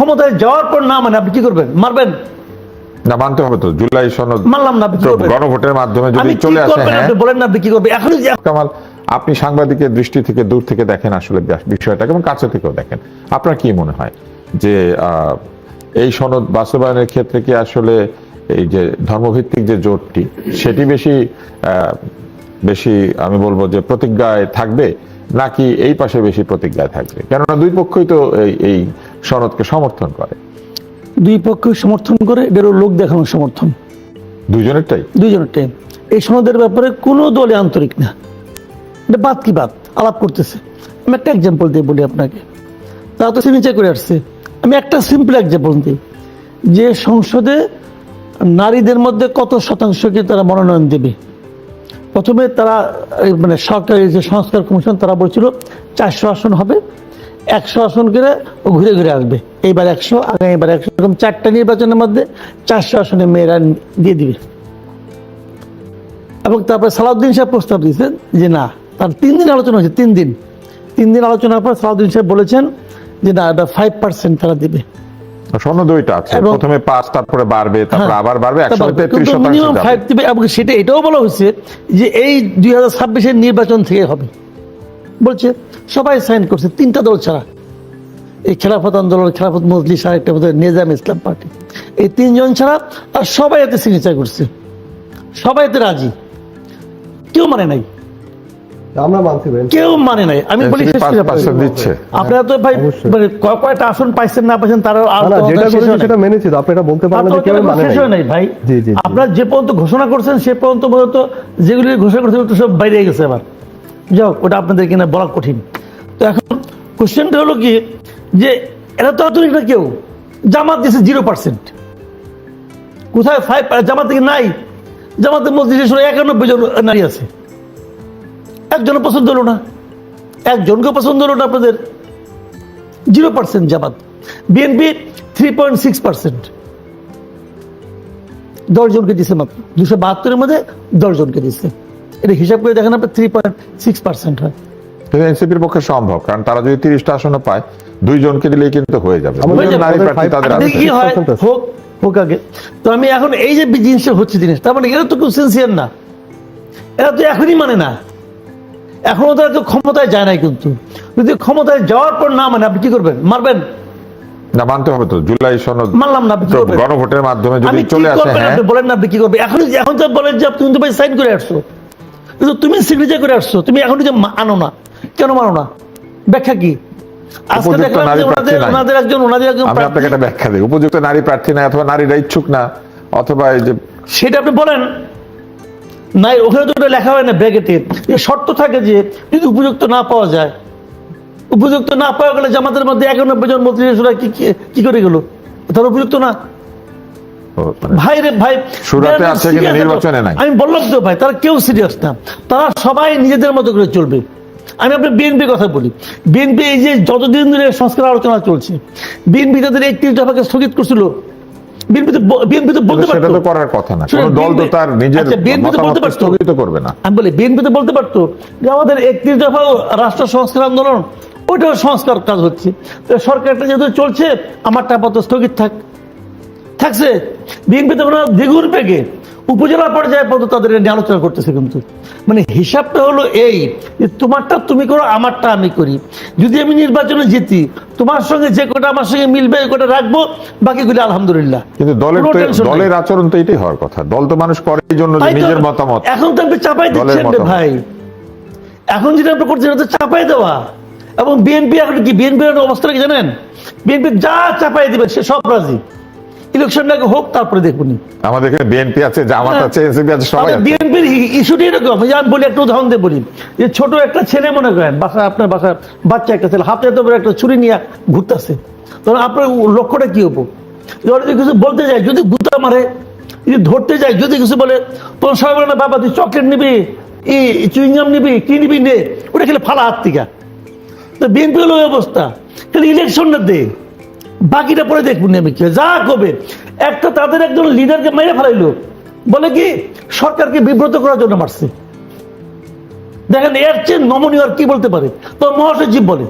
ক্ষমতায় যাওয়ার পর না মানে আপনি কি করবেন? মারবেন? না মানতে হবে তো। জুলাই সনদ মানলাম না গণভোটের মাধ্যমে যদি চলে আসে হ্যাঁ? বলেন না আপনি কি করবেন? এখনই কামাল আপনি সাংবাদিকের দৃষ্টি থেকে দূর থেকে দেখেন আসলে বিষয়টাকে এবং কাছে থেকেও দেখেন। আপনার কি মনে হয় যে এই সনদ বাস্তবায়নের ক্ষেত্রে কি আসলে এই যে ধর্মভিত্তিক যে জোটটি সেটি বেশি আহ, বেশি আমি বলব যে প্রতিজ্ঞায় থাকবে নাকি এই পাশে বেশি প্রতিজ্ঞায় থাকবে? কেননা দুই পক্ষই তো এই এই সনদকে সমর্থন করে। দুই পক্ষ সমর্থন করে এটারও লোক দেখানোর সমর্থন। দুইজনেরটাই? দুইজনের টাইম এই সনদের ব্যাপারে কোনো দলে আন্তরিক না। এটা বাদ কি বাদ? আলাপ করতেছে। আমি একটা এক্সাম্পল দিয়ে বলি আপনাকে। তারা তো সিগনেচার করে আসছে। আমি একটা সিম্পল এক্সাম্পল দিই। যে সংসদে নারীদের মধ্যে কত শতাংশকে তারা মনোনয়ন দেবে? প্রথমে তারা মানে সরকারি যে সংস্কার কমিশন তারা বলছিল চারশো আসন হবে। একশো আসন করে ও ঘুরে ঘুরে আসবে। এইবার একশো আগামী এবার একশো এরকম চারটা নির্বাচনের মধ্যে চারশো আসনে মেয়েরা দিয়ে দিবে। এবং তারপরে সালাউদ্দিন সাহেব প্রস্তাব দিয়েছেন যে না তার তিন দিন আলোচনা হয়েছে তিন দিন। তিন দিন আলোচনার পর সালাউদ্দিন সাহেব বলেছেন যে না এটা ফাইভ পার্সেন্ট তারা দেবে। সনদ দুইটা আছে। এবং- প্রথমে পাঁচ তারপরে বাড়বে তারপরে আবার বাড়বে একশো তেত্রিশ শতাংশ মিনিমাম ফাইভ দিবে এবং সেটা এটাও বলা হয়েছে যে এই দুই হাজার ছাব্বিশের নির্বাচন থেকে হবে। বলছে সবাই সাইন করছে তিনটা দল ছাড়া। এই খেলাফত আন্দোলন খেলাফত মজলিস আর একটা বোধহয় নিজাম ইসলাম পার্টি। এই তিনজন ছাড়া আর সবাই এতে সিগনেচার করছে। সবাই এতে রাজি। কেউ মানে নাই। আমরা কেউ মানে নাই। আমি বলি আপনারা তো ভাই মানে কয় কয়টা আসন পাইছেন না পাইছেন তারা। সেটা মেনেছি আপনি এটা বলতে পারেন যে কেউ মানে নাই। ভাই। জি, জি, জি। আপনারা যে পর্যন্ত ঘোষণা করছেন সে পর্যন্ত মূলত যেগুলি ঘোষণা করছেন সব বাইরে গেছে আবার। যাও ওটা আপনাদের কিনা বলা কঠিন। তো এখন কোশ্চেনটা হলো কি, যে এরা তো আধুনিক না কেউ? জামাত দিয়েছে জিরো পার্সেন্ট কোথায় ফাইভ জামাত থেকে নাই। জামাতের মধ্যে একানব্বই জন নারী আছে। একজনও পছন্দ হলো না। একজনকে পছন্দ হলো না আপনাদের। Zero percent Jamaat. BNP three point six percent দশজনকে দিছে মাত্র। দুশো বাহাত্তরের মধ্যে দশজনকে দিচ্ছে এটা হিসাব করে দেখেন আপনার থ্রি পয়েন্ট সিক্স পার্সেন্ট হয়। কিন্তু এনসিপির পক্ষে সম্ভব কারণ তারা যদি তিরিশটা আসন পায় দুইজনকে দিলেই কিন্তু হয়ে যাবে। নারী প্রার্থী তাদের আর আছে দেখি কি হয়? হোক হোক আগে। তো আমি এখন এই যে জিনিসটা হচ্ছে জিনিস তার মানে এরা তো খুব সিনসিয়ার না। এরা তো এখনই মানে না। এখনও তারা তো ক্ষমতায় যায় নাই কিন্তু। যদি ক্ষমতায় যাওয়ার পর না মানে আপনি কি করবেন? মারবেন? না মানতে হবে তো। জুলাই সনদ মানলাম না আপনি গণভোটের মাধ্যমে যদি চলে আসে হ্যাঁ। বলেন না আপনি কি করবেন? এখন এখন তো বলেন যে তুমি তো ভাই সাইন করে আসছো। কিন্তু তুমি সিগনেচার করে আসছো তুমি এখন যে আনো না। কেন মানো না? ব্যাখ্যা কি? উপযুক্ত নারী প্রার্থী অথবা নারীরা ইচ্ছুক না অথবা এই যে সেটা আপনি বলেন। নাই ওখানে তো লেখা হয় না ব্র্যাকেটে। শর্ত থাকে যে যদি উপযুক্ত না পাওয়া যায় উপযুক্ত না পাওয়া গেলে জামাতের মধ্যে একানব্বই জন মন্ত্রী কি করে গেল? তার উপযুক্ত না। ভাই রে ভাই সুরাতে they are not আছে কিন্তু নির্বাচনে নাই। আমি বললাম তো ভাই তারা কেউ সিরিয়াস না। তারা সবাই নিজেদের মতো করে চলবে। আমি আপনার বিএনপির কথা বলি। বিএনপি এই যে যতদিন ধরে সংস্কার আলোচনা চলছে বিএনপি তাদের একত্রিশ দফাকে স্থগিত করছিল। বিএনপি তো বিএনপি তো বলতে পারতো। তো করার কথা না। কোন দল তো তার নিজের আচ্ছা, তো বলতে পারতো। স্থগিত করবে না। আমি বলি বিএনপি তো বলতে পারতো যে আমাদের একত্রিশ দফা রাষ্ট্র সংস্কার আন্দোলন ওইটাও সংস্কার কাজ হচ্ছে। সরকারটা যেহেতু চলছে আমারটা আপাতত স্থগিত থাক। থাকছে। বিএনপি তো ওরা দ্বিগুণ বেগে। উপজেলা পর্যায়ে পর্যন্ত তাদের নিয়ে আলোচনা করতেছে কিন্তু। মানে হিসাবটা হলো এই যে তোমারটা তুমি করো আমারটা আমি করি। যদি আমি নির্বাচনে জিতি তোমার সঙ্গে যে কটা আমার সঙ্গে মিলবে ওই কটা রাখব বাকিগুলি আলহামদুলিল্লাহ। কিন্তু দলের। দলের আচরণ তো এটাই হওয়ার কথা। দল তো মানুষ করে এই জন্য নিজের মতামত। এখন তো আপনি চাপাই দিচ্ছেন ভাই। এখন যেটা আপনি করছেন এটা চাপাই দেওয়া। এবং বিএনপি এখন কি বিএনপির অবস্থাটা কি জানেন? বিএনপি যা চাপাই দিবে সে সব রাজি। ইলেকশনটাকে হোক তারপরে দেখুন। আমাদের এখানে বিএনপি আছে জামাত হ্যাঁ। আছে এনসিপি আছে সবাই আছে। বিএনপির ইস্যুটি এরকম যে আমি বলি একটা উদাহরণ দিয়ে বলি। যে ছোট একটা ছেলে মনে করেন বাসা আপনার বাসা বাচ্চা একটা ছেলে হাতে বড় একটা ছুরি নিয়ে ঘুরতেছে। তখন আপনার লক্ষ্যটা কি হব? যদি কিছু বলতে যায় যদি গুতা মারে যদি ধরতে যায় যদি কিছু বলে তখন সবাই বলে না বাবা তুই চকলেট নিবি ই চুইংগাম নিবি কি নিবি নে? ওটা খেলে ফালা হাত থেকে। তো বিএনপি হলো অবস্থা। খালি ইলেকশনটা দে। বাকিটা পরে দেখুন আমি কি। যা কবে একটা তাদের একজন লিডারকে মেরে ফেলাইলো। বলে কি, সরকারকে বিব্রত করার জন্য মারছে। দেখেন, এর চেয়ে নমনীয় আর কি বলতে পারে? তো মহাসচিব বলে।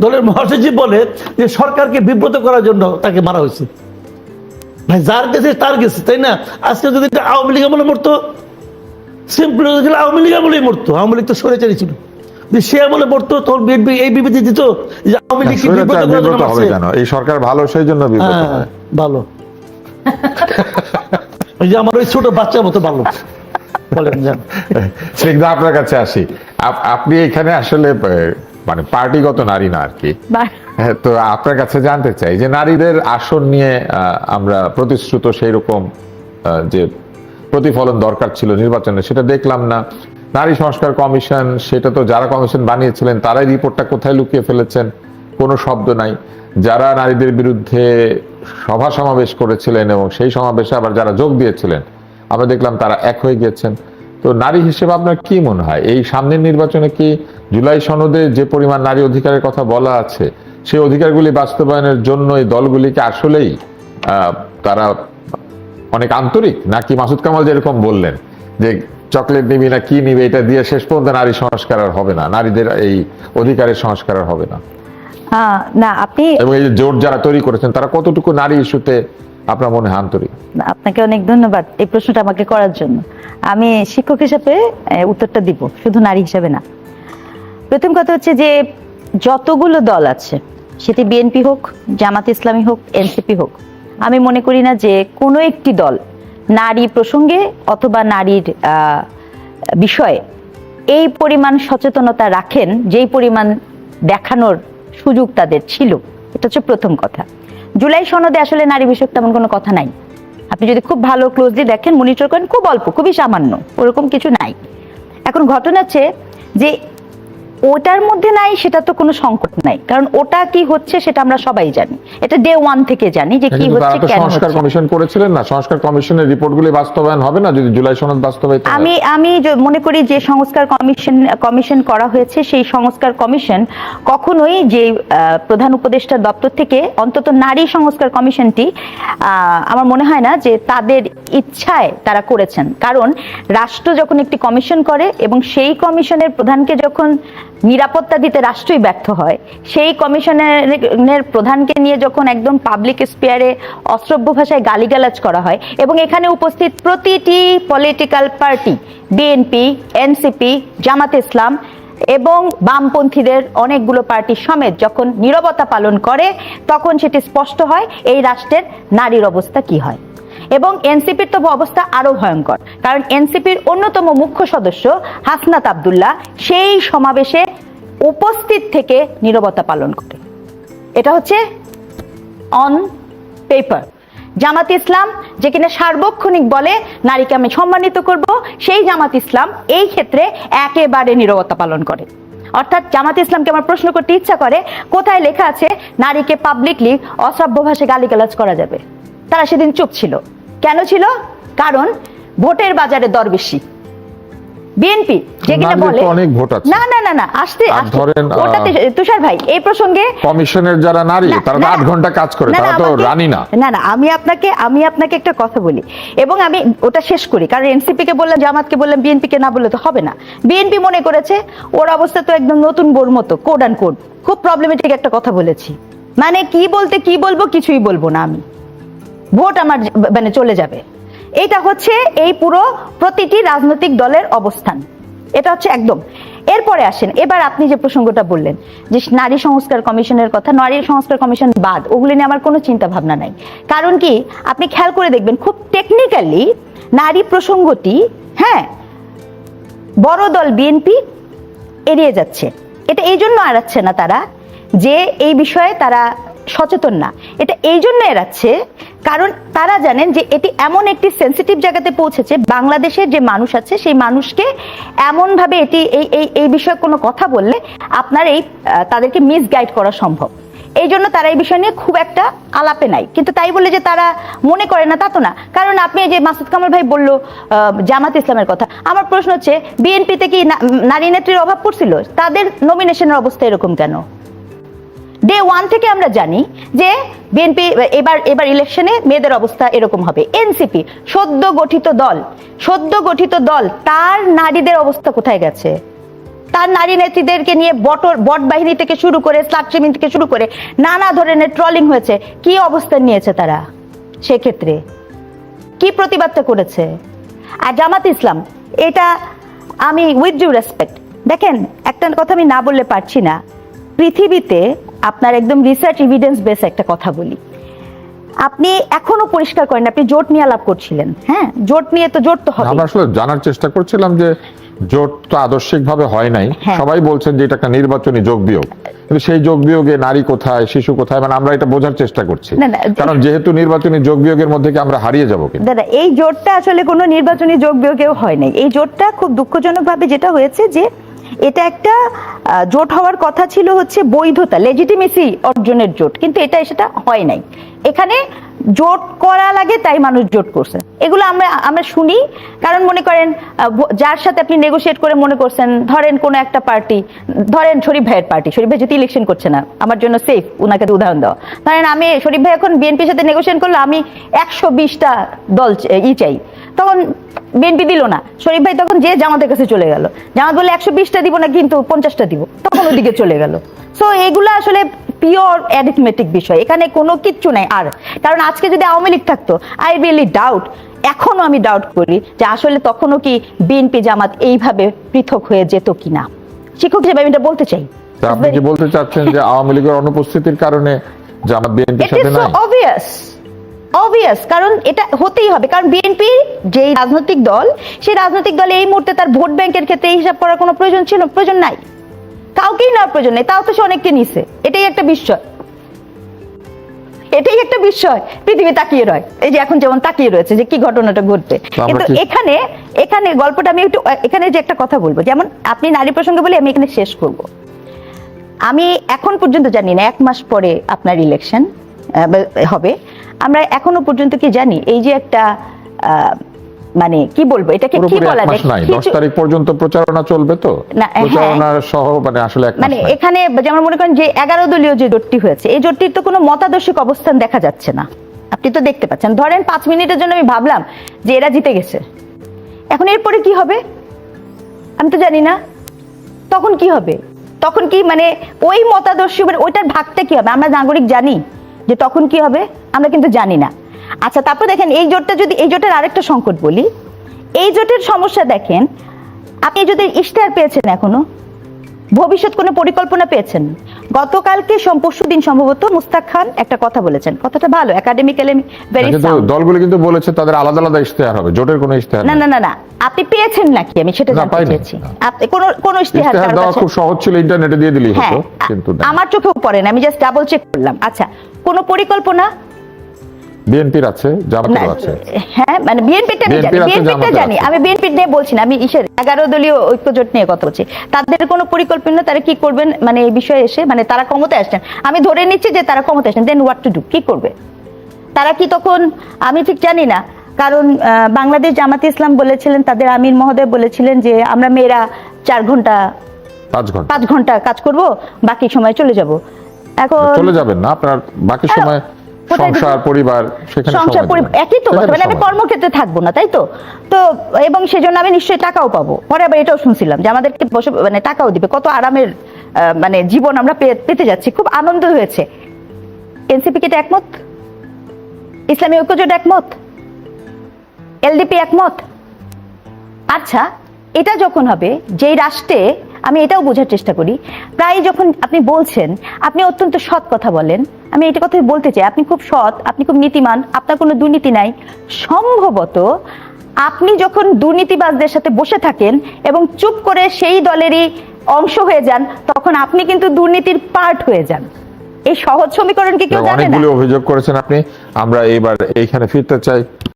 দলের মহাসচিব বলে যে, সরকারকে বিব্রত করার জন্য তাকে মারা হয়েছে। ভাই, যার গেছে তার গেছে, তাই না? আজকে যদি আওয়ামী লীগ আমলে মরতো, সিম্পল আওয়ামী লীগ আমলেই মরতো। আওয়ামী লীগ তো সরেচারি ছিল যে সে আমলে তখন বিএনপি এই বিবৃতি দিত যে আওয়ামী লীগ বিব্রত স্বৈরাচার করার জন্য বিব্রত হবে কেন? এই সরকার ভালো সেই জন্য বিব্রত হ্যাঁ ভালো। ওই যে আমার ওই ছোট বাচ্চার মতো ভালো। বলেন যান। স্নিগ্ধা আপনার কাছে আসি। আপনি এখানে আসলে মানে পার্টিগত নারী না আর কি। হ্যাঁ, তো আপনার কাছে জানতে চাই যে নারীদের আসন নিয়ে আহ, আমরা প্রতিশ্রুত সেই রকম যে প্রতিফলন দরকার ছিল নির্বাচনে সেটা দেখলাম না। নারী সংস্কার কমিশন, সেটা তো যারা কমিশন বানিয়েছিলেন, তারাই রিপোর্টটা কোথায় লুকিয়ে ফেলেছেন? কোনো শব্দ নাই। যারা নারীদের বিরুদ্ধে সভা সমাবেশ করেছিলেন এবং সেই সমাবেশে আবার যারা যোগ দিয়েছিলেন, আমরা দেখলাম তারা এক হয়ে গিয়েছেন। তো নারী হিসেবে আপনার কি মনে হয়? এই সামনের নির্বাচনে কি জুলাই সনদে যে পরিমাণ নারী অধিকারের কথা বলা আছে, সেই অধিকারগুলি বাস্তবায়নের জন্য এই দলগুলিকে আসলেই তারা অনেক আন্তরিক? নাকি মাসুদ কামাল যেরকম বললেন যে চকলেট নিবি না কি নিবে এটা দিয়ে শেষ পর্যন্ত নারী সংস্কার আর হবে না। নারীদের এই অধিকারের সংস্কার আর হবে না। না আপনি এবং এই জোট যারা তৈরি করেছেন তারা কতটুকু নারী ইস্যুতে আপনার মনে আন্তরিক? আপনাকে অনেক ধন্যবাদ এই প্রশ্নটা আমাকে করার জন্য। আমি শিক্ষক হিসেবে উত্তরটা দিব শুধু নারী হিসেবে না। প্রথম কথা হচ্ছে যে যতগুলো দল আছে সেটি বিএনপি হোক জামাত ইসলামী হোক এনসিপি হোক আমি মনে করি না যে কোনো একটি দল নারী প্রসঙ্গে অথবা নারীর বিষয়ে এই পরিমাণ সচেতনতা রাখেন, যেই পরিমাণ দেখানোর সুযোগ তাদের ছিল। এটা হচ্ছে প্রথম কথা। জুলাই সনদে আসলে নারী বিষয়ক তেমন কোনো কথা নাই। আপনি যদি খুব ভালো ক্লোজলি দেখেন, মনিটর করেন, খুব অল্প, খুবই সামান্য, ওরকম কিছু নাই। এখন ঘটনা হচ্ছে যে ওটার মধ্যে নাই সেটা তো কোনো সংকট নাই। কারণ ওটা কি হচ্ছে সেটা আমরা সবাই জানি। এটা ডে ওয়ান থেকে জানি যে কি হচ্ছে কেন সংস্কার কমিশন করেছিলেন না। সংস্কার কমিশনের রিপোর্টগুলি বাস্তবায়ন হবে না? যদি জুলাই সনদ বাস্তবায়িত আমি আমি মনে করি যে সংস্কার কমিশন কমিশন করা হয়েছে সেই সংস্কার কমিশন কখনোই যে প্রধান উপদেষ্টার দপ্তর থেকে অন্তত নারী সংস্কার কমিশনটি আহ, আমার মনে হয় না যে তাদের ইচ্ছায় তারা করেছেন। কারণ রাষ্ট্র যখন একটি কমিশন করে এবং সেই কমিশনের প্রধানকে যখন নিরাপত্তা দিতে রাষ্ট্রই ব্যর্থ হয়। সেই কমিশনের প্রধানকে নিয়ে যখন একদম পাবলিক স্পেয়ারে অশ্রব্য ভাষায় গালিগালাজ করা হয় এবং এখানে উপস্থিত প্রতিটি political party BNP NCP Jamaat Islam এবং বামপন্থীদের অনেকগুলো পার্টি সমেত যখন নীরবতা পালন করে, তখন সেটি স্পষ্ট হয় এই রাষ্ট্রের নারীর অবস্থা কি হয়। এবং এনসিপির তো অবস্থা আরও ভয়ঙ্কর। কারণ এনসিপির অন্যতম মুখ্য সদস্য হাসনাত আবদুল্লাহ সেই সমাবেশে উপস্থিত থেকে নীরবতা পালন করে। এটা হচ্ছে অন পেপার জামাত ইসলাম যে কিনা সার্বক্ষণিক বলে নারীকে আমি সম্মানিত করব, সেই জামাত ইসলাম এই ক্ষেত্রে একেবারে নীরবতা পালন করে। অর্থাৎ জামাত ইসলামকে আমার প্রশ্ন করতে ইচ্ছা করে, কোথায় লেখা আছে নারীকে পাবলিকলি অশ্রাব্য ভাষায় গালিগালাজ করা যাবে? তারা সেদিন চুপ ছিল। কেন ছিল? কারণ ভোটের বাজারে দর বেশি। বিএনপি যে কিনা বলে অনেক ভোট আছে। না না না না আসতে ধরেন, ওটাতে তুষার ভাই এই প্রসঙ্গে কমিশনের যারা নারী তারা ঘণ্টা কাজ করে তারা তো রানী না। না না আমি আপনাকে আমি আপনাকে একটা কথা বলি। এবং আমি ওটা শেষ করি কারণ এনসিপি কে বললাম জামাতকে বললাম বিএনপি কে না বললে তো হবে না। বিএনপি মনে করেছে ওর অবস্থা তো একদম নতুন বোর মতো কোড অ্যান্ড কোড খুব প্রবলেমেটিক একটা কথা বলেছি। মানে কি বলতে কি বলব কিছুই বলব না আমি। ভোট আমার মানে চলে যাবে। এটা হচ্ছে এই পুরো প্রতিটি রাজনৈতিক দলের অবস্থান। এটা হচ্ছে একদম। এরপরে আসেন, এবার আপনি যে প্রসঙ্গটা বললেন, যে নারী সংস্কার কমিশনের কথা, নারী সংস্কার কমিশন বাদ, ওগুলি নিয়ে আমার কোনো চিন্তা ভাবনা নাই। কারণ কি, আপনি খেয়াল করে দেখবেন, খুব টেকনিক্যালি নারী প্রসঙ্গটি হ্যাঁ বড় দল বিএনপি এড়িয়ে যাচ্ছে। এটা এই জন্য এড়াচ্ছে না তারা যে এই বিষয়ে তারা সচেতন না। এটা এই জন্য এড়াচ্ছে কারণ তারা জানেন যে এটি এমন একটি সেন্সিটিভ জায়গাতে পৌঁছেছে বাংলাদেশের যে মানুষ আছে, সেই মানুষকে এমনভাবে এটি, এই এই এই বিষয়ে কোনো কথা বললে আপনার এই তাদেরকে মিসগাইড করা সম্ভব। এই জন্য তারা এই বিষয় নিয়ে খুব একটা আলাপে নাই। কিন্তু তাই বলে যে তারা মনে করে না, তা তো না। কারণ আপনি যে মাসুদ কামাল ভাই বলল জামাত ইসলামের কথা, আমার প্রশ্ন হচ্ছে, বিএনপিতে কি নারী নেত্রীর অভাব পড়ছিল? তাদের নমিনেশনের অবস্থা এরকম কেন? ডে ওয়ান থেকে আমরা জানি যে বিএনপি এবার এবার ইলেকশনে মেয়েদের অবস্থা এরকম হবে। এনসিপি সদ্য গঠিত দল, সদ্য গঠিত দল, তার নারীদের অবস্থা কোথায় গেছে? তার নারী নেত্রীদেরকে নিয়ে বটর, বট বাহিনী থেকে শুরু করে স্লাট ট্রিমিং থেকে শুরু করে নানা ধরনের ট্রলিং হয়েছে। কি অবস্থান নিয়েছে তারা? সেক্ষেত্রে কি প্রতিবাদটা করেছে? আর জামাত ইসলাম, এটা আমি উইথ ডিউ রেসপেক্ট দেখেন, একটা কথা আমি না বললে পারছি না। পৃথিবীতে আপনার একদম রিসার্চ এভিডেন্স বেস একটা কথা বলি। আপনি এখনও পরিষ্কার করেন আপনি জোট নিয়ে আলাপ করছিলেন। হ্যাঁ জোট নিয়ে তো জোট তো হবে আমরা আসলে জানার চেষ্টা করছিলাম যে জোট তো আদর্শিক ভাবে হয় নাই। হ্যাঁ। সবাই বলছেন যে এটা একটা নির্বাচনী যোগ বিয়োগ। কিন্তু সেই যোগ বিয়োগে নারী কোথায় শিশু কোথায় মানে আমরা এটা বোঝার চেষ্টা করছি। কারণ যেহেতু নির্বাচনী যোগ বিয়োগের মধ্যে কি আমরা হারিয়ে যাব কিন্তু দাদা এই জোটটা আসলে কোনো নির্বাচনী যোগ বিয়োগেও হয় নাই। এই জোটটা খুব দুঃখজনকভাবে যেটা হয়েছে যে এটা একটা জোট হওয়ার কথা ছিল হচ্ছে বৈধতা লেজিটিমেসি অর্জনের জোট, কিন্তু এটা সেটা হয় নাই। এখানে জোট করা লাগে, তাই মানুষ জোট করছে। এগুলো আমরা আমরা শুনি, কারণ মনে করেন যার সাথে আপনি নেগোশিয়েট করে মনে করছেন, ধরেন কোনো একটা পার্টি ধরেন শরীফ ভাইয়ের পার্টি শরীফ ভাই যদি ইলেকশন করছে না, আমার জন্য সেফ উনাকে তো উদাহরণ দেওয়া ধরেন আমি, শরীফ ভাই এখন বিএনপির সাথে নেগোশিয়েট করল, আমি একশো বিশটা দল ই চাই। তখন বিএনপি দিল না। শরীফ ভাই তখন যে জামাতের কাছে চলে গেল। জামাত বলে একশো বিশটা দিব না কিন্তু পঞ্চাশটা দিব। তখন ওদিকে চলে গেল। সো এগুলো আসলে পিওর অ্যারিথমেটিক বিষয়। এখানে কোনো কিচ্ছু নাই। আর কারণ আজকে যদি আওয়ামী লীগ থাকতো আই রিয়েলি ডাউট এখনও আমি ডাউট করি যে আসলে তখনও কি বিএনপি জামাত এইভাবে পৃথক হয়ে যেত কিনা। শিক্ষক হিসেবে আমি এটা বলতে চাই। আপনি কি বলতে চাচ্ছেন যে আওয়ামী লীগের অনুপস্থিতির কারণে জামাত বিএনপির ইট সাথে ইজ সো নাই? অবভিয়াস অবভিয়াস কারণ এটা হতেই হবে। কারণ বিএনপি যেই রাজনৈতিক দল সেই রাজনৈতিক দলে এই মুহূর্তে তার ভোট ব্যাংকের ক্ষেত্রে এই হিসাব করার কোনো প্রয়োজন ছিল প্রয়োজন নাই। কাউকেই নেওয়ার প্রয়োজন নেই তাও তো সে অনেককে নিছে। এটাই একটা বিস্ময়। এটাই একটা বিস্ময় পৃথিবী তাকিয়ে রয়। এই যে এখন যেমন তাকিয়ে রয়েছে যে কি ঘটনাটা ঘটবে। কিন্তু এখানে এখানে গল্পটা আমি একটু এখানে যে একটা কথা বলব যেমন আপনি নারী প্রসঙ্গে বলে আমি এখানে শেষ করব। আমি এখন পর্যন্ত জানি না এক মাস পরে আপনার ইলেকশন হবে। আমরা এখনও পর্যন্ত কি জানি এই যে একটা মানে কি বলব এটাকে কি বলা যায়? মাস নাই দশ কিছু- তারিখ পর্যন্ত প্রচারণা চলবে তো? হ্যাঁ। সহ মানে আসলে মানে এখানে যেমন মনে করেন যে এগারো দলীয় যে জোটটি হয়েছে এই জোটটির তো কোনো মতাদর্শিক অবস্থান দেখা যাচ্ছে না। আপনি তো দেখতে পাচ্ছেন। ধরেন পাঁচ মিনিটের জন্য আমি ভাবলাম যে এরা জিতে গেছে। এখন এরপরে কি হবে? আমি তো জানি না। তখন কি হবে? তখন কি মানে ওই মতাদর্শী মানে ওইটার ভাগটা কি হবে? আমরা নাগরিক জানি। যে তখন কি হবে? আমরা কিন্তু জানি না। আচ্ছা তারপর দেখেন এই জোটটা যদি এই জোটের আরেকটা সংকট বলি এই জোটের সমস্যা দেখেন আপনি যদি ইশতেহার পেয়েছেন এখনও ভবিষ্যৎ কোনো পরিকল্পনা পেয়েছেন? গতকালকে পরশু দিন সম্ভবত মুস্তাক খান একটা কথা বলেছেন। কথাটা ভালো একাডেমিক্যালি ভেরি দলগুলো কিন্তু বলেছে তাদের আলাদা আলাদা ইশতেহার হবে জোটের কোনো ইশতেহার না না না না আপনি পেয়েছেন নাকি? আমি সেটা জানতে। চেয়েছি। আপনি কোন কোন ইশতেহার দেওয়া খুব সহজ ছিল ইন্টারনেটে দিয়ে দিলেই হ্যাঁ হতো কিন্তু আমার চোখেও পড়ে না আমি জাস্ট ডাবল চেক করলাম। আচ্ছা কোন পরিকল্পনা? বিএনপির আছে না, জামাতেরও আছে। হ্যাঁ মানে বিএনপিটা জানি বিএনপিটা জানি আমি বিএনপি নিয়ে বলছি না আমি ইসের এগারো দলীয় ঐক্যজোট নিয়ে কথা বলছি। তাদের কোনো পরিকল্পনা তারা কি করবেন? মানে এই বিষয়ে এসে মানে তারা ক্ষমতায় আসছেন। আমি ধরে নিচ্ছি যে তারা ক্ষমতায় আসছেন দেন হোয়াট টু ডু কি করবে? তারা কি তখন আমি ঠিক জানি না কারণ বাংলাদেশ জামাতে ইসলাম বলেছিলেন তাদের আমির মহোদয় বলেছিলেন যে আমরা মেয়েরা চার ঘণ্টা পাঁচ ঘণ্টা। পাঁচ ঘণ্টা কাজ করব বাকি সময় চলে যাব। এখন চলে যাবেন না আপনার বাকি সময় সংসার পরিবার সেখানে সংসার পরিবার একই তো কথা মানে আমি কর্মক্ষেত্রে থাকব না তাই তো? তো এবং সেজন্য আমি নিশ্চয়ই টাকাও পাবো। পরে আবার এটাও শুনছিলাম যে আমাদেরকে বসে মানে টাকাও দিবে। কত আরামের মানে জীবন আমরা পেতে যাচ্ছি খুব আনন্দ হয়েছে। এনসিপি কি একমত? ইসলামী ঐক্যজোট একমত? এলডিপি একমত? আচ্ছা এটা যখন হবে যেই রাষ্ট্রে আমি এটাও বোঝার চেষ্টা করি। প্রায় যখন আপনি বলছেন আপনি অত্যন্ত সৎ কথা বলেন। আমি এটা কথাই বলতে চাই আপনি খুব সৎ আপনি খুব নীতিমান আপনার কোনো দুর্নীতি নাই। সম্ভবত আপনি যখন দুর্নীতিবাজদের সাথে বসে থাকেন এবং চুপ করে সেই দলেরই অংশ হয়ে যান তখন আপনি কিন্তু দুর্নীতির পার্ট হয়ে যান। এই সহজ সমীকরণ কি কেউ জানে না? অনেকগুলো অভিযোগ করেছেন আপনি। আমরা এইবার এইখানে ফিরতে চাই।